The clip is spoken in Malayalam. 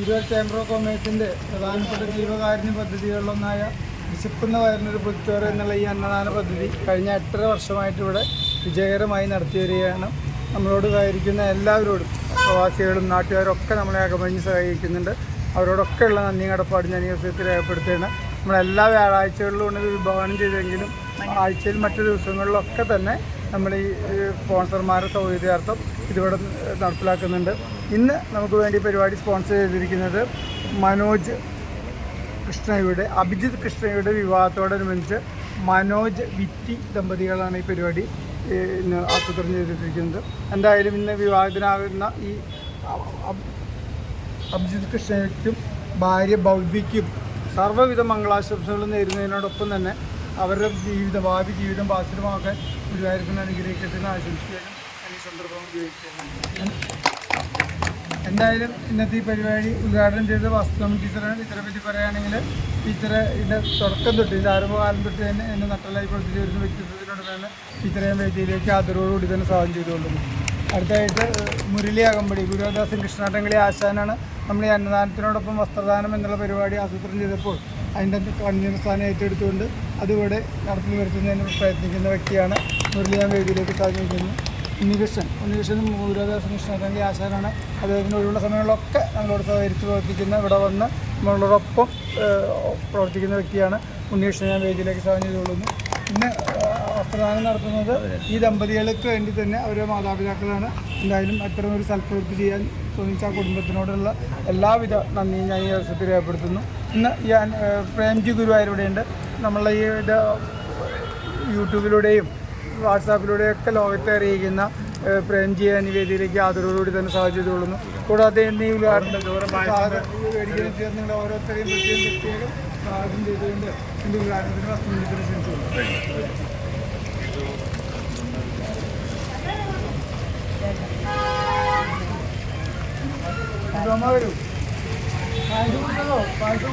ഗുരുവായൂർ ചേംബർ ഓഫ് കൊമേഴ്സിന്റെ പ്രധാനപ്പെട്ട ജീവകാരുണ്യ പദ്ധതികളിലൊന്നായ വിശക്കുന്ന വയറിനൊരു പുത്തോറ് എന്നുള്ള ഈ അന്നദാന പദ്ധതി കഴിഞ്ഞ എട്ടര വർഷമായിട്ട് ഇവിടെ വിജയകരമായി നടത്തി വരികയാണ്. നമ്മളോട് സഹകരിക്കുന്ന എല്ലാവരോടും പ്രവാസികളും നാട്ടുകാരും ഒക്കെ നമ്മളെ അകമഞ്ഞ് സഹകരിക്കുന്നുണ്ട്. അവരോടൊക്കെ ഉള്ള നന്ദി കടപ്പാട് ഞാൻ ഈ അവസരത്തിൽ രേഖപ്പെടുത്തുകയാണ്. നമ്മളെല്ലാ വ്യാഴാഴ്ചകളിലും ഉണ്ട് വിഭാവനം ചെയ്തെങ്കിലും ആഴ്ചയിൽ മറ്റു ദിവസങ്ങളിലൊക്കെ തന്നെ നമ്മൾ ഈ സ്പോൺസർമാരുടെ സൗകര്യാർത്ഥം ഇതിവിടെ നടപ്പിലാക്കുന്നുണ്ട്. ഇന്ന് നമുക്ക് വേണ്ടി പരിപാടി സ്പോൺസർ ചെയ്തിരിക്കുന്നത് മനോജ് കൃഷ്ണയുടെ അഭിജിത് കൃഷ്ണയുടെ വിവാഹത്തോടനുബന്ധിച്ച് മനോജ് വിറ്റി ദമ്പതികളാണ് ഈ പരിപാടി ഇന്ന് ആസൂത്രണം ചെയ്തിരിക്കുന്നത്. എന്തായാലും ഇന്ന് വിവാഹത്തിനാകുന്ന ഈ അ- അ- കൃഷ്ണയ്ക്കും ഭാര്യ ഭവ്യയ്ക്കും സർവവിധ മംഗളാശംസകളും നേരുന്നതിനോടൊപ്പം തന്നെ അവരുടെ ജീവിത ഭാവി ജീവിതം ബാധിതമാക്കാൻ ഗുരുവായൂരത്തിന് അനുഗ്രഹിക്കട്ടെ എന്ന് ആശംസിക്കാനും അതിന് സന്ദർഭം ഉപയോഗിക്കുന്നു എന്തായാലും ഇന്നത്തെ ഈ പരിപാടി ഉദ്ഘാടനം ചെയ്ത വാസ്തു ടീച്ചറാണ് ടീച്ചറെ പറ്റി പറയുകയാണെങ്കിൽ ടീച്ചറെ ഇതിന്റെ തുടക്കം തൊട്ട് ഇതിന്റെ ആരംഭകാലം തൊട്ട് തന്നെ എന്നെ നട്ടലായി പ്രവർത്തിച്ച് വരുന്ന വ്യക്തിത്വത്തിനോട് തന്നെ ടീച്ചറെ വേദിയിലേക്ക് ആദരവോടുകൂടി തന്നെ സ്വാഗതം ചെയ്തുകൊണ്ടിരുന്നു അടുത്തായിട്ട് മുരളി അകമ്പടി ഗുരുദാസൻ കൃഷ്ണാട്ടങ്കളി ആശാനാണ്. നമ്മൾ ഈ അന്നദാനത്തിനോടൊപ്പം വസ്ത്രദാനം എന്നുള്ള പരിപാടി ആസൂത്രണം ചെയ്തപ്പോൾ അതിന്റെ കൺവീനർ സ്ഥാനം ഏറ്റെടുത്തുകൊണ്ട് അതിവിടെ നടപ്പിൽ വരുത്തുന്നതിന് പ്രയത്നിക്കുന്ന വ്യക്തിയാണ് മുരളി ഞാൻ വേദിയിലേക്ക് സ്വാഗതം ചെയ്യുന്നു. ഉണ്ണികൃഷ്ണൻ. ഉണ്ണികൃഷ്ണനും ഗുരുദേവ കൃഷ്ണൻ അല്ലെങ്കിൽ ആശാനാണ്. അദ്ദേഹത്തിന് ഒഴിവുള്ള സമയങ്ങളിലൊക്കെ നമ്മളോട് സഹകരിച്ച് പ്രവർത്തിക്കുന്ന ഇവിടെ വന്ന് നമ്മളോടൊപ്പം പ്രവർത്തിക്കുന്ന വ്യക്തിയാണ് ഉണ്ണികൃഷ്ണൻ. ഞാൻ വേദിയിലേക്ക് സ്വാഗതം ചെയ്തുകൊള്ളുന്നു. ഇന്ന് വസ്ത്രദാനം നടത്തുന്നത് ഈ ദമ്പതികൾക്ക് വേണ്ടി തന്നെ അവരുടെ മാതാപിതാക്കളാണ്. എന്തായാലും അത്തരം ഒരു സൽപ്രവൃത്തി ചെയ്യാൻ തോന്നിച്ച ആ കുടുംബത്തിനോടുള്ള എല്ലാവിധ നന്ദിയും ഞാൻ ഈ അവസരത്തിൽ രേഖപ്പെടുത്തുന്നു. ഇന്ന് ഏഹ് പ്രേംജി ഗുരുവായൂർ നമ്മളുടെ നമ്മളെ ഈ യൂട്യൂബിലൂടെയും വാട്സാപ്പിലൂടെയൊക്കെ ലോകത്തെ അറിയിക്കുന്ന പ്രേം പ്രേംജിയെ നിവേദിയിലേക്ക് ആദരവോടുകൂടി തന്നെ സാഹചര്യം കൊള്ളുന്നു കൂടാതെ എന്നീ ഉദ്ഘാടനം ഓരോരുത്തരെയും പ്രത്യേകം പ്രത്യേകം സ്വാഗതം ചെയ്തുകൊണ്ട് എന്റെ ഉദ്ഘാടനത്തിന് വസ്തുനിധിത്തിന് ക്ഷണിച്ചു അമ്മ വരൂ. പായസം